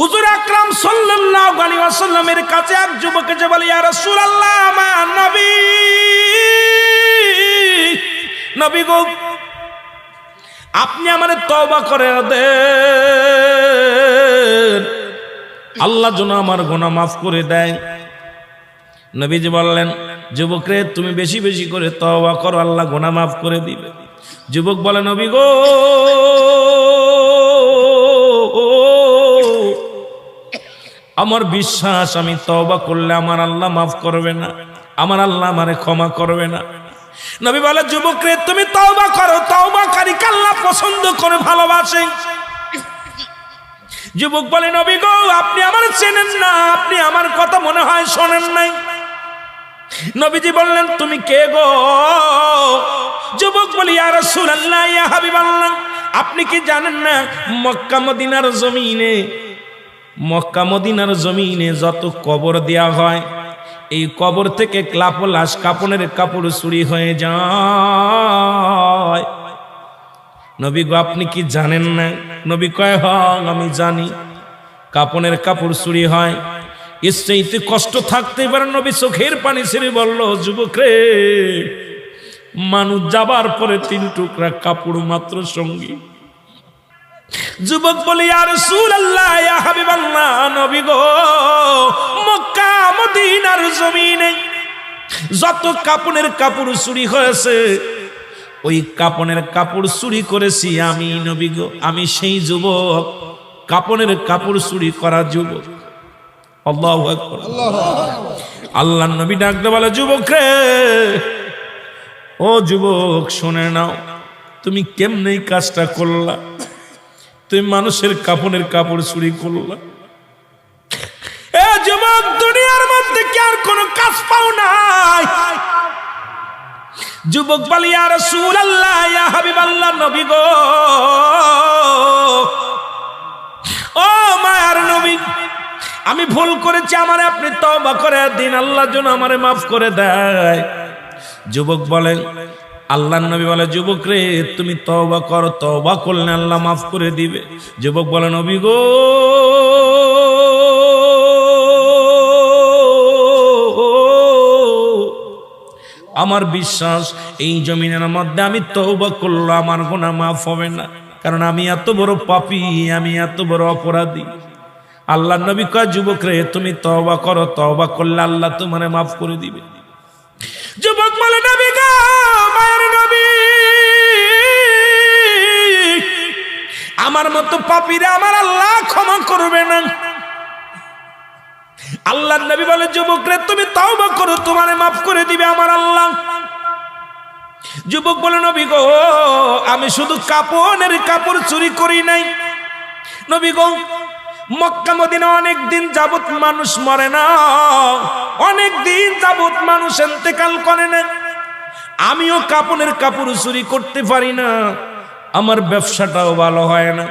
হুজুর আকরাম সাল্লাল্লাহু আলাইহি ওয়াসাল্লামের কাছে এক যুবক এসে বলে, ইয়া রাসূলুল্লাহ আমার নবী। নবী গো, আপনি আমারে তওবা করে দেন। আল্লাহ যেন আমার গুনাহ মাফ করে দেয়। নবীজি বললেন, যুবক রে, তুমি বেশি বেশি করে তওবা করো, আল্লাহ গুনাহ মাফ করে দিবে। যুবক বলে, নবী গো আমার বিশ্বাস, আমি তওবা করলে আমার আল্লাহ মাফ করবে না। আমার আল্লাহ আমারে ক্ষমা করবে না। নবী বলে যুবক রে তুমি তওবা করো। তওবাকারী আল্লাহ পছন্দ করে ভালোবাসে। যুবক বলে, নবী গো, আপনি আমার চেনেন না। আপনি আমার কথা মনে হয় শোনেন নাই। নবীজি বললেন, তুমি কে গো? যুবক বলি আর রাসূলুল্লাহ, ইয়া হাবিবাল্লাহ, আপনি কি জানেন না, মক্কা মদিনার জমিনে মক্কা মদিনার জমিনে যত কবর দেয়া হয়, এই কবর থেকে ক্লাপ লাশ কাপনের কাপড় চুরি হয়ে যায়। নবী গো, আপনি কি জানেন না? নবী কয় হ আমি জানি। কাপনের কাপড় চুরি হয়। চাইতে কষ্ট থাকতে পারে, নবী চোখের পানি ছেড়ে বলল যুবক রে মানুষ যাবার পরে তিন টুকরা কাপড় মাত্র সঙ্গী। যুবক বলি আর সুল আল্লাহ নবী গো, মক্কা জমিনে যত কাপনের কাপড় চুরি হয়েছে, ওই কাপনের কাপড় চুরি করেছি আমি, নবী গো, আমি সেই যুবক, কাপনের কাপড় চুরি করা যুবক। আল্লাহু আল্লাহ নবী ডাকতে বলে, যুবক রে, ও যুবক, শুনে নাও, তুমি কেমনে কাজটা করলা? তুমি মানুষের কাপনের কাপড় চুরি করলা। এ দুনিয়ার মধ্যে কি আর কোনো কাজ পাও নাই? যুবক বলি আর রাসূল আল্লাহ ইয়া হাবিব আল্লাহ নবী গো। ও মায়ার নবী, আমি ভুল করেছি, আমার আপনি তওবা করে দিন, আল্লাহ যেন আমারে মাফ করে দেয়। যুবক বলেন আল্লাহ নবী বলে, যুবক রে, তুমি তওবা করো, তওবা করলে আল্লাহ মাফ করে দিবে। যুবক বলে, নবী গো, আমার বিশ্বাস, এই জমিনের মধ্যে আমি তওবা করল আমার গোনা মাফ হবে না। কারণ আমি এত বড় পাপী, আমি এত বড় অপরাধী। আল্লাহ নবী কয়, যুবক রে, তুমি তওবা করো, তওবা করলে আল্লাহ তোমারে মাফ করে দিবে। আমার মতো পাপীরা আমার আল্লাহ ক্ষমা করবে না। আল্লাহ নবী বলে যুবক তুমি তাও তওবা করো, তোমারে মাফ করে দিবে আমার আল্লাহ। যুবক বলে, নবী গো, আমি শুধু কাপড়ের কাপড় চুরি করি নাই। নবী গো, মক্কা মদিনা অনেক দিন যাবত মানুষ মরে না। অনেক দিন যাবত মানুষ এতেকাল করে না। আমিও কাপনের কাপড় চুরি করতে পারি না। আমার ব্যবসাটাও ভালো হয় না।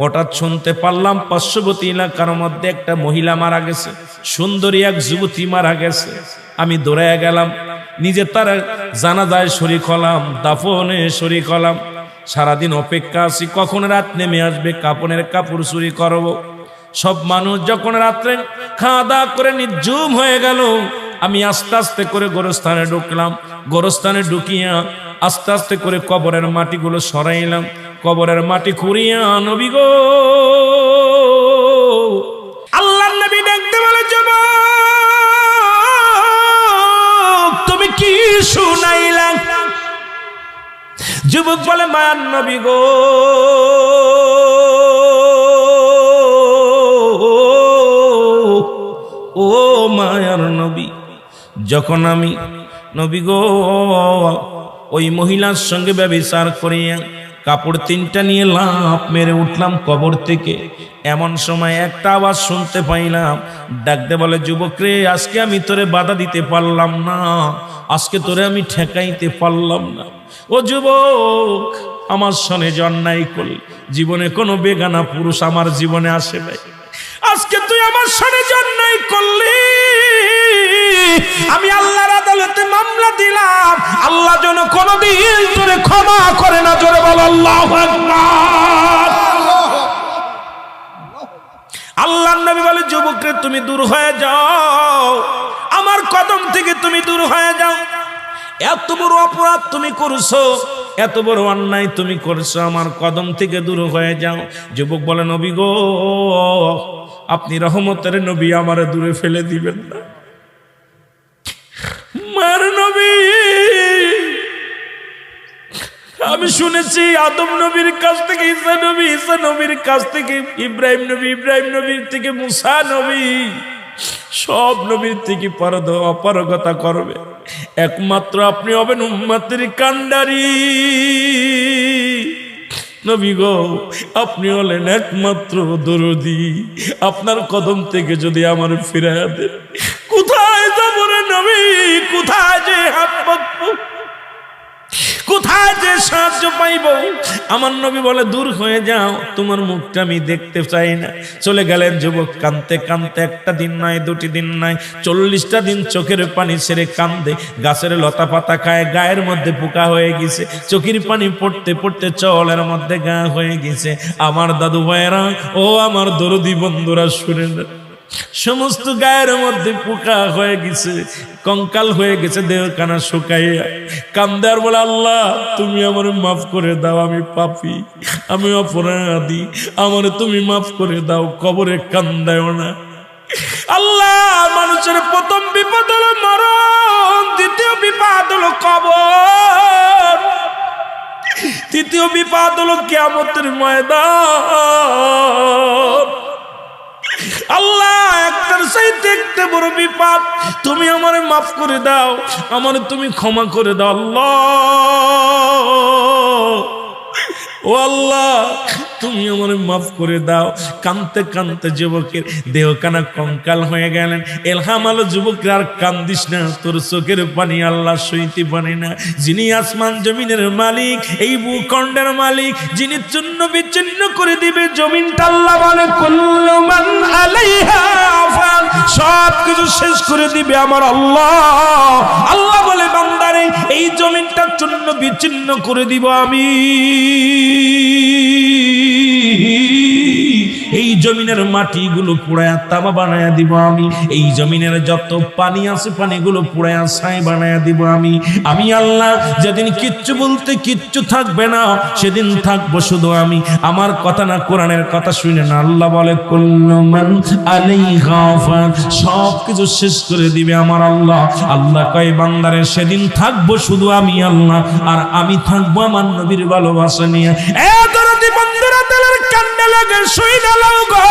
হঠাৎ শুনতে পারলাম পার্শ্ববর্তী এলাকার মধ্যে একটা মহিলা মারা গেছে। সুন্দরী এক যুবতী মারা গেছে। আমি দৌড়াইয়া গেলাম। নিজে তার জানাজায় শরিক হলাম, দাফনে শরিক হলাম। সারাদিন অপেক্ষা আছি, কখন রাত নেমে আসবে, কাপনের কাপড় চুরি করব। সব মানুষ যখন রাত্রে খাওয়া দাওয়া করে নির্জুম হয়ে গেল, আমি আস্তে আস্তে করে গোরস্থানে ঢুকলাম। গোরস্থানে ঢুকিয়া আস্তে আস্তে করে কবরের মাটিগুলো সরাইলাম। কবরের মাটি খুঁড়িয়া নবী গো। আল্লাহ নবী দেখতে বলে তুমি কি শুনাইলাম যুবক বলে মায়ার নবী গো, ও মায়ার নবী, যখন আমি, নবী গো ওই মহিলার সঙ্গে ব্যবচার করিয়া কাপড় তিনটা নিয়ে লাভ মেরে উঠলাম কবর থেকে। এমন সময় একটা আওয়াজ শুনতে পাইলাম। ডাকতে বলে, যুবক রে, আজকে আমি তোরে বাধা দিতে পারলাম না। আজকে তোরে আমি ঠেকাইতে পারলাম না। ও যুবক, আমার সনে জন্যাই করল। জীবনে কোনো বেগানা পুরুষ আমার জীবনে আসে নাই। আজকে তুই আমার সনে জন্যাই করলি। আমি আল্লাহর আদালতে মামলা দিলাম। আল্লাহ যেন কোনদিন তোরে ক্ষমা করে না, জোরে বল, আল্লাহ আল্লাহ নবী বলে, যুবকরে, তুমি দূর হয়ে যাও। আমার কদম থেকে তুমি দূর হয়ে যাও। এত বড় অপরাধ তুমি করছ, এত বড় অন্যায় তুমি করছ, আমার কদম থেকে দূর হয়ে যাও। যুবক বলে, নবী গো, আপনি রহমতের নবী, আমারে দূরে ফেলে দিবেন না। আমি শুনেছি আদম নবীর কাছ থেকে, ঈসা নবী, ঈসা নবীর কাছ থেকে, ইব্রাহিম নবী, ইব্রাহিম নবীর থেকে, মুসা নবী, সব নবীর থেকে পরদ অপারগতা করবে। একমাত্র আপনি হবেন উম্মাতের কান্ডারি নবী গো, আপনি হলেন একমাত্র দরদি। আপনার কদম থেকে যদি আমার ফিরে দেন, কোথায় যাব রে নবী? কোথায় যে হাত পাতবো? কোথায় যে সাহায্য পাইব? আমার নবী বলে, দূর হয়ে যাও, তোমার মুখটা আমি দেখতে চাই না। চলে গেলেন যুবক কানতে কানতে একটা দিন নয় দুটি দিন নয় চল্লিশটা দিন চোখের পানি ছেড়ে কান্দে, গাছের লতা পাতা খায়, গায়ের মধ্যে পোকা হয়ে গেছে, চোখের পানি পড়তে পড়তে চলের মধ্যে গা হয়ে গেছে। আমার দাদু ভাইয়েরা, ও আমার দরদি বন্ধুরা, শুনে না। সমস্ত গায়ের মধ্যে পোকা হয়ে গেছে, কঙ্কাল হয়ে গেছে দেহ কানা শুকাইয়া কান্দার বলে, আল্লাহ, তুমি আমার মাফ করে দাও, আমি পাপি, আমি অপরাধী, আমার তুমি মাফ করে দাও, কবরে কান্দায় না। আল্লাহ, মানুষের প্রথম বিপদ হলো মরণ, দ্বিতীয় বিপদ হলো কবর। তৃতীয় বিপদ হলো কেমতের ময়দান। আল্লাহ, একটার সাইতে একটা বড় বিপদ তুমি আমার মাফ করে দাও, আমার তুমি ক্ষমা করে দাও, আল্লাহ। ও আল্লাহ তুমি আমার মাফ করে দাও। কানতে কানতে যুবকের দেহখানা কঙ্কাল হয়ে গেলেন। এলহাম আলো যুবকের আর কান্দিস না। তোর চোখের পানি আল্লাহ সইতে পারে না। যিনি আসমান জমিনের মালিক, এই ভূখণ্ডের মালিক, যিনি চূন্য বিচ্ছিন্ন করে দিবে জমিনটা আল্লাহ বলে সব কিছু শেষ করে দিবে আমার আল্লাহ। আল্লাহ বলে, বান্দারে, এই জমিনটা চূন্য বিচ্ছিন্ন করে দিব আমি। জমিনের মাটিগুলো পুড়ায়া তামা বানায়া দিব আমি। এই জমিনের যত পানি আছে পানিগুলো পুড়ায়া ছাই বানায়া দিব আমি। আমি আল্লাহ, যেদিন কিচ্ছু বলতে কিচ্ছু থাকবে না, সেদিন থাকব শুধু আমি। আমার কথা না কোরআনের কথা শুনে না, আল্লাহ বলে কুল্লুমান আলাইহা ফান সব কিছু শেষ করে দিবে আমার আল্লাহ। আল্লাহ কয়, বান্দারে, সেদিন থাকব শুধু আমি আল্লাহ। আর আমি থাকব আমার নবীর ভালোবাসা নিয়ে। এ লাগে, শুই গো।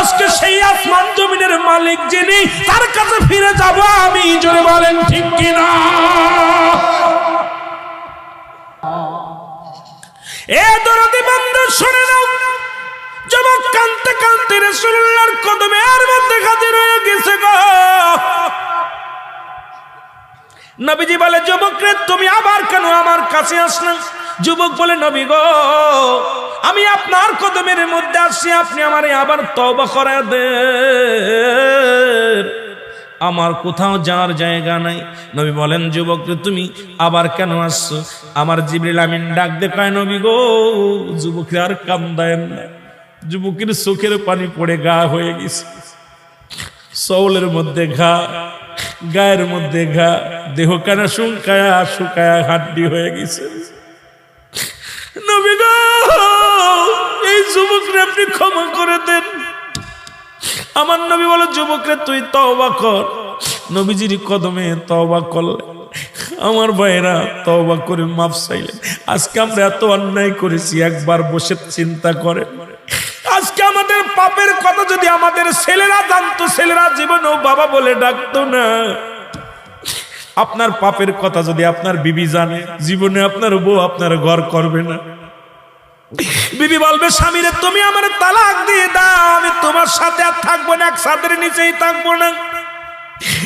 আজকে সেই আসমান জমিনের মালিক যিনি, তার কাছে ফিরে যাব আমি, জোরে বলেন ঠিক কিনা? এ দরদি বন্ধু শুনে নাও। যুবক কানতে কানতে রসুল্লাহর কদমে আর মধ্যে হাজির হয়ে গেছে গো। নবীজি বলে যুবক রে তুমি আবার কেন আমার কাছে আসলেন যুবক বলে, নবী গো আমি আপনার কদমের মধ্যে আসছি আপনি আমার আবার তবা করে দে আমার কোথাও যাওয়ার জায়গা নাই। নবী বলেন, যুবক তুমি আবার কেন আসছো? আমার জিবরিল আমিন ডাক দে দেখায় নবী গো যুবকের আর কান্দায় না। যুবকের চোখের পানি পড়ে, গা হয়ে গেছে। সৌলের মধ্যে ঘা, গায়ের মধ্যে ঘা, দেহ কানা শুকায়া শুকায়া হাড্ডি হয়ে গেছে? যুবকরে আপনি ক্ষমা করে দেন। আমার নবী বলে, যুবকরে, তুই তওবা কর। নবীজির কদমে তওবা করলে। আমার ভাইরা তওবা করে মাফ চাইলেন আজকে আমরা এত অন্যায় করেছি, একবার বসে চিন্তা করে আজকে আমাদের পাপের কথা যদি আমাদের ছেলেরা জানতো, ছেলেরা জীবনেও বাবা বলে ডাকতো না। আপনার পাপের কথা যদি আপনার বিবি জানে, জীবনে আপনার বউ আপনার ঘর করবে না। বিবি বলবে, স্বামীরে, তুমি আমার তালাক দিয়ে দাও, আমি তোমার সাথে আর থাকব না, এক সাথে নিচেই থাকব না।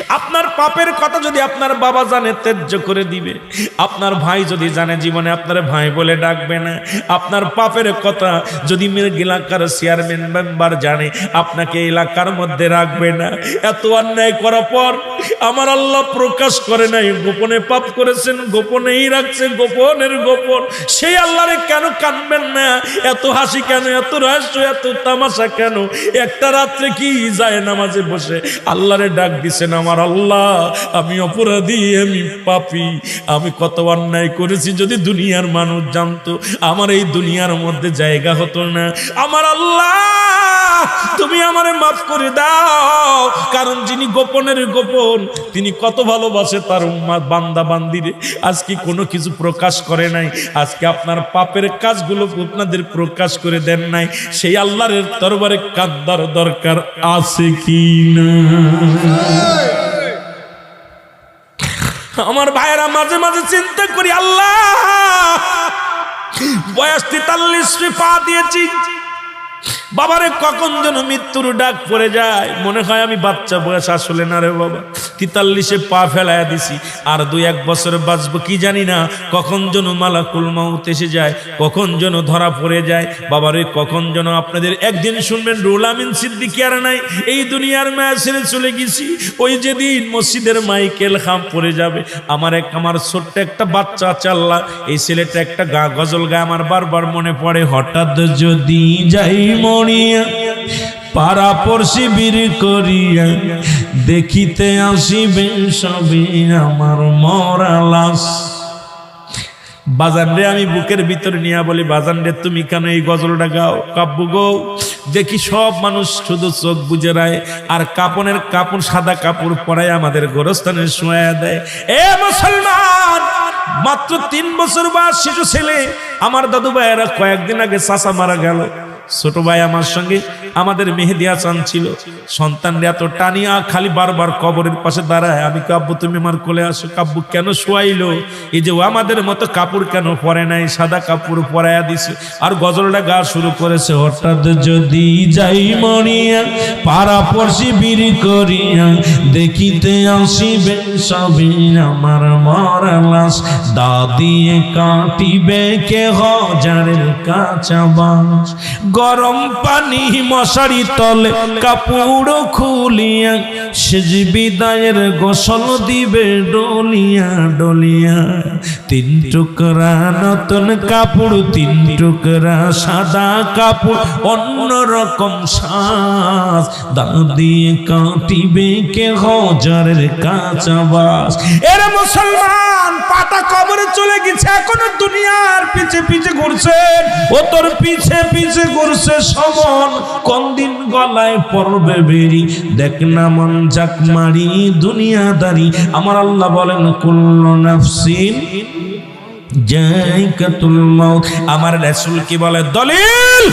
আপনার পাপের কথা যদি আপনার বাবা জানে, ত্যায্য করে দিবে। আপনার ভাই যদি জানে, জীবনে আপনার ভাই বলে ডাকবে না। আপনার পাপের কথা যদি এলাকার চেয়ারম্যান মেম্বার জানে, আপনাকে এলাকার মধ্যে রাখবে না। এত অন্যায় করার পর আমার আল্লাহ প্রকাশ করে নাই, গোপনে পাপ করেছেন, গোপনেই রাখছে, গোপনের গোপন। সেই আল্লাহরে কেন কানবেন না? এত হাসি কেন? এত রহস্য, এত তামাশা কেন? একটা রাত্রে কি যায় নামাজে বসে? আল্লাহরে ডাক দিছেন আমার আল্লাহ, আমি অপরাধী, আমি পাপি। আমি কত অন্যায় করেছি যদি দুনিয়ার মানুষ জানতো। আমার এই দুনিয়ার মধ্যে জায়গা হতো না। আমার আল্লাহ, তুমি আমারে মাফ করে দাও। কারণ যিনি গোপনের গোপন, তিনি কত ভালোবাসে তার বান্দা বান্দিরে। আজকে কোনো কিছু প্রকাশ করে নাই। আজকে আপনার পাপের কাজগুলো আপনাদের প্রকাশ করে দেন নাই। সেই আল্লাহর দরবারে কান্দার দরকার আছে কি না? আমার ভাইয়েরা মাঝে মাঝে চিন্তা করি আল্লাহ! বয়স তেতাল্লিশ পা দিয়েছি। বাবারে কখন যেন মৃত্যুর ডাক পড়ে যায়? মনে হয় আমি বাচ্চা বয়স আসলে না রে বাবা। তিতাল্লিশে পা ফেলায় দিছি। আর দুই এক বছর বাঁচবো কি জানি না। কখন যেন মালাকুল মাউত এসে যায়, কখন যেন ধরা পড়ে যায়। বাবারে, কখন যেন আপনাদের একদিন শুনবেন, রুল আমিন সিদ্দিকি আর নাই, এই দুনিয়ার মায়া ছেড়ে চলে গেছি। ওই যেদিন মসজিদের মাইকেল খাম পড়ে যাবে, আমার এক, আমার ছোট্ট একটা বাচ্চা চাল্লা এই ছেলেটা একটা গা, গজল গায়ে আমার বারবার মনে পড়ে, হঠাৎ যদি যাই মরিয়া পাড়া পড়শি বীর করিয়া দেখিতে আসিবে সবে আমার মরা লাশ। বাজান রে, আমি বুকের ভিতরে নিয়ে বলি, বাজান রে, তুমি কেন এই গজলটা গাও? কাব্য গো, দেখি সব মানুষ শুধু চোখ বুঝে রায়, আর কাপনের কাপড়, সাদা কাপড় পরায় আমাদের গোরস্থানে শোয়া দেয়। এ মুসলমান, মাত্র তিন বছর বা শিশু ছেলে, আমার দাদু ভাইয়েরা কয়েকদিন আগে চাষা মারা গেল। ছোট ভাই আমার সঙ্গে আমাদের মেহেদি আচান ছিল। সন্তানরা এত টানিয়া খালি বারবার কবরের পাশে দাঁড়ায়। আমি কাব্য তুমি আমার কোলে আসো। কাব্য কেন শোয়াইলো? এই যে আমাদের মতো কাপড় কেন পরে নাই? সাদা কাপড় পরাইয়া দিছে। আর গজলটা গা শুরু করেছে, হঠাৎ যদি যাই মরিয়া, পাড়া পড়শি বীর করিয়া, দেখিতে আসিবে সবে আমার মরা লাশ দাদিয়ে কাটিবে কে হাজারের কাঁচা বাঁশ। গরম পানি মশারি তলে কাপড় খুলিয়া, সেজ বিদায়ের গোসল দিবে ডলিয়া ডলিয়া। তিন টুকরা নতুন কাপড়, তিন টুকরা সাদা কাপড়, অন্য রকম শ্বাস দাদিয়ে কাটিবে কে হজারের কাঁচা বাস। এর মুসলমান, পাটা কবরে চলে গেছে, এখনও দুনিয়ার পিছে পিছে ঘুরছে ও তোর পিছে পিছে ঘুরছে সমন? কোন দিন গলায় পড়বে বেরি? দেখ না মন জাক মারি, দুনিয়াদারি। আমার আল্লাহ বলেন, কুল্লু নাফসিন আমার রাসূল কি বলে? দলিল!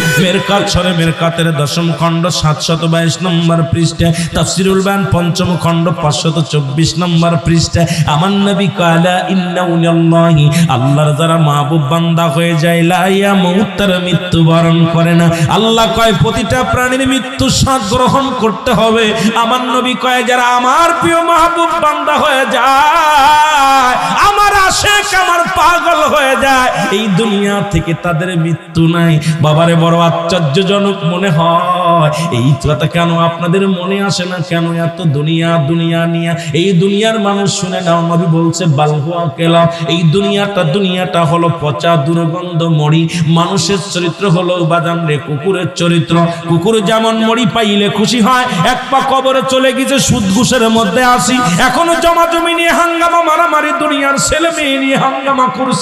মেরকাতের দশম খণ্ড 722 নম্বর পৃষ্ঠা। তাফসীরুল বায়ান পঞ্চম খণ্ড 524 নম্বর পৃষ্ঠা। আমার নবী কালা ইন্নাউলিল্লাহি আল্লাহর মাহবুব বান্দা হয়ে যায়। লা ইয়ামুত তার মৃত্যুবরণ করে না। আল্লাহ কয়, প্রতিটা প্রাণীর মৃত্যু স্বাদ গ্রহণ করতে হবে। আমার নবী কয়, যারা আমার প্রিয় মাহবুব বান্দা হয়ে যায়, আমার আশেক, আমার পাগল হয়ে যায়। এই দুনিয়া থেকে তাদের মৃত্যু নাই। বাবারে বড় আশ্চর্যজনক মনে হয়। এই কথা কেন আপনাদের মনে আসে না? কেন এত দুনিয়া দুনিয়া নিয়া? এই দুনিয়ার মানুষ শুনে নাও, নবী বলছে বালহুয়া কেলা। এই দুনিয়াটা দুনিয়াটা হলো পচা, দুর্গন্ধ মরি। মানুষের চরিত্র হলো বাদাম রে কুকুরের চরিত্র। কুকুর যেমন মরি পাইলে খুশি হয়, এক পা কবরে চলে গেছে সুদ ঘুষের মধ্যে আসি। এখনও জমা জমি নিয়ে হাঙ্গামা, মারামারি, দুনিয়ার ছেলে মেয়ে নিয়ে হাঙ্গামা করছি।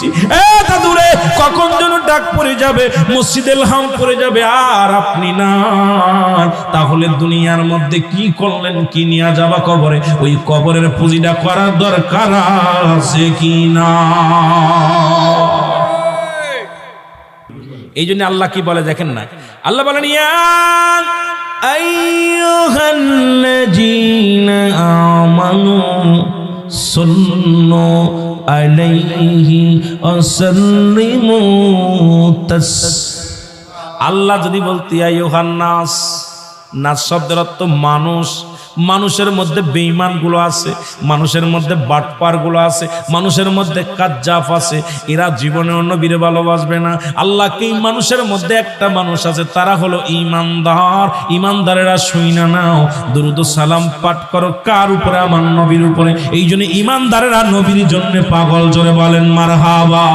এ দাদুরে, কখন যেন ডাক পড়ে যাবে, মসজিদে হাম পড়ে যাবে, আর আপনি না। তাহলে দুনিয়ার মধ্যে কি করলেন, কি নিয়ে যাবা কবরে? ওই কবরের পুঁজিটা করার দরকার আছে কি না? এই জন্য আল্লাহ কি বলে দেখেন না? আল্লাহ বলেন, ইয়া আইয়ুহাল্লাযীনা আমানু সাল্লু আলাইহি ওয়াসাল্লিমু তাস আল্লাহ যদি বলতে আইয়ুহান নাস নাস শব্দের অর্থ মানুষ। মানুষের মধ্যে বেঈমানগুলো আছে, মানুষের মধ্যে বাটপারগুলো আছে, মানুষের মধ্যে কাজ্জাফ আছে। এরা জীবনে অন্য নবীরে ভালোবাসবে না। আল্লাহকে এই মানুষের মধ্যে একটা মানুষ আছে, তারা হলো ইমানদার ইমানদারেরা শুই না, নাও। দুরুদ সালাম পাঠ করো, কার উপরে? আমার নবীর উপরে। এই জন্য ইমানদারেরা নবীর জন্য পাগল, জোরে বলেন মার হাবা